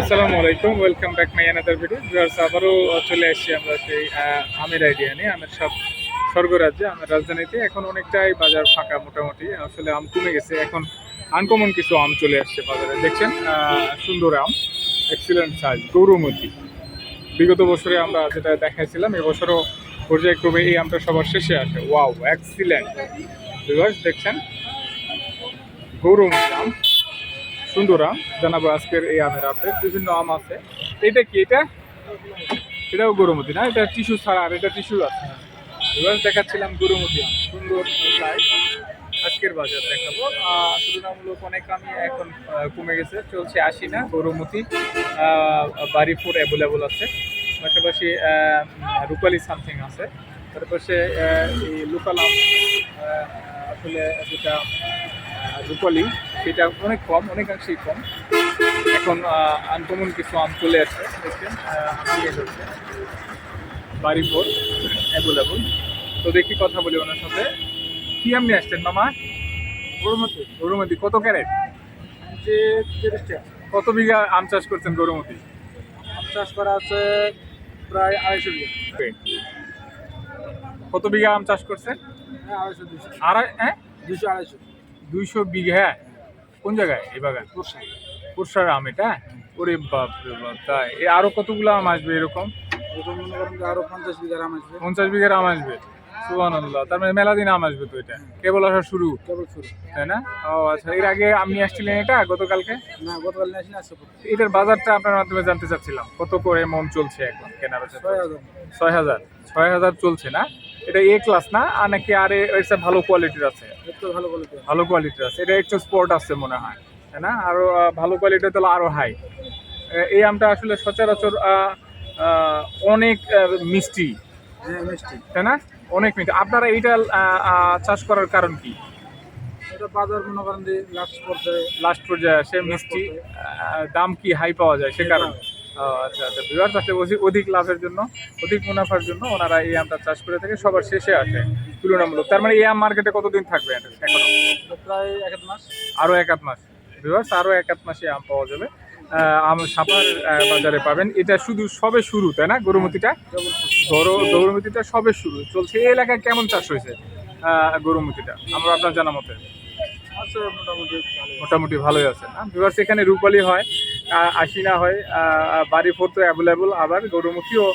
আসসালামু আলাইকুম welcome back my another video viewers আবারও চলে আসছি আমরা সেই আমের আইডিয়া নিয়ে। আমের সব স্বর্গরাজ্যে, আমের রাজধানীতে। এখন অনেকটাই বাজার ফাঁকা মোটামুটি। আসলে আম কমে গেছে। এখন আনকমন কিছু আম চলে আসছে বাজারে। দেখছেন সুন্দর আম। Excellent size Gourmati. বিগত বছরে আমরা যেটা দেখাইছিলাম, এবছরও পর্যায়ক্রমে এই আমটা সবার শেষে আসে। ওয়াও এক্সিলেন্ট ভিউয়ার্স দেখছেন? গৌরমতি আম। সুন্দর আম জানাব আজকের এই আমের আপডেট বিভিন্ন আম আছে। এটা কি? এটা? এটাও গরুমতি না? এটা টিস্যু ছাড়া আর এটা টিস্যু আছে। এবার দেখাচ্ছিলাম গরুমতি আম। সুন্দর আজকের বাজার দেখাবো। তুলনামূলক অনেক আমি এখন কমে গেছে। চলছে আশি না গরুমতি। বাড়ি ফুড অ্যাভেলেবল আছে। পাশাপাশি রূপালি সামথিং আছে। তারপাশে এই লোকাল আম আসলে যেটা রূপালি সেটা অনেক কম অনেকাংশেই কম। এখন আনকমন কিছু আম চলে আসছে দেখছেন আহ, আমি ইয়ে করছে বাড়ি ফোর অ্যাভেলেবল তো দেখি কথা বলি ওনার সাথে। কি আম নিয়ে আসছেন মামা? গরুমতি। গরুমতি কত ক্যারেট? যে তিরিশটা কত বিঘা আম চাষ করছেন গরুমতি? আম চাষ করা আছে প্রায় আড়াইশো বিঘা। কত বিঘা আম চাষ করছেন? হ্যাঁ আড়াইশো দুশো আড়াই হ্যাঁ? দুশো আড়াইশো। দুইশো বিঘা। কোন জায়গায়? এই বাগান? পুরসার আম এটা? ওরে বাপ রে বাপ তাই? এ আরও কতগুলো আম আসবে এরকম? আরও পঞ্চাশ বিঘার আম আসবে। পঞ্চাশ বিঘার আম আসবে? সুবহানাল্লাহ। তার মানে মেলা দিন আম আসবে তো এটা? কেবল আসা শুরু? কেবল শুরু। তাই না? ও আচ্ছা এর আগে আপনি আসছিলেন এটা গতকালকে? না গতকাল আসলে এটার বাজারটা আপনার মাধ্যমে জানতে চাচ্ছিলাম। কত করে মন চলছে এখন কেনা বেচা ছয় হাজার। ছয় হাজার। ছয় হাজার চলছে না? এটা এ ক্লাস না আর নাকি আর এর ভালো কোয়ালিটির আছে। একটু ভালো বলে ভালো কোয়ালিটির আছে। এটা একটু স্পট আছে মনে হয় তাই না? আরও ভালো কোয়ালিটির তাহলে আরও হাই এই আমটা আসলে সচরাচর অনেক মিষ্টি। হ্যাঁ মিষ্টি। তাই না? অনেক মিষ্টি। আপনারা এইটা চাষ করার কারণ কি? এটা বাজার মনে করেন যে লাস্ট পর্যায়ে লাস্ট পর্যায়ে আসে মিষ্টি দাম কি হাই পাওয়া যায় সে কারণে? ও, আচ্ছা আচ্ছা। বিভার চাষে অধিক অধিক লাভের জন্য অধিক মুনাফার জন্য ওনারা এই আমটা চাষ করে থাকে সবার শেষে আসে তুলনামূলক। তার মানে এই আম মার্কেটে কতদিন থাকবে এটা এখনও প্রায় এক এক মাস। আরও এক আধ মাস। বিভার্স আরও এক আধ মাসে আম পাওয়া যাবে। আম সাপার বাজারে পাবেন। এটা শুধু সবে শুরু তাই না গরুমতিটা? গরুমতিটা সবে শুরু। চলছে। এই এলাকায় কেমন চাষ হয়েছে গরুমতিটা? আমরা আপনার জানা মতে মোটামুটি মোটামুটি ভালোই আছে না? বিভার্স এখানে রূপালি হয়। আহ, আশিনা হয় বাড়ি ফোর তো অ্যাভেলেবল আবার গরুমুখীও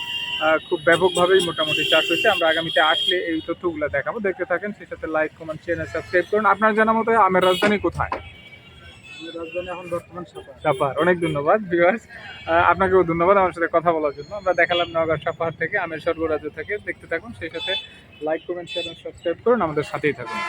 খুব ব্যাপকভাবেই মোটামুটি চাষ হয়েছে। আমরা আগামীতে আসলে এই তথ্যগুলো দেখাবো। দেখতে থাকেন সেই সাথে লাইক কমেন্ট চ্যানেল সাবস্ক্রাইব করুন। আপনার জানা মতো আমের রাজধানী কোথায়? রাজধানী এখন বর্তমান অনেক ধন্যবাদ ভিউয়ার্স আপনাকেও ধন্যবাদ আমার সাথে কথা বলার জন্য। আমরা দেখালাম নওগাঁ সাপাহার থেকে আমের সর্বরাজ্য থেকে। দেখতে থাকুন সেই সাথে লাইক কমেন্ট শেয়ার সাবস্ক্রাইব করুন। আমাদের সাথেই থাকুন।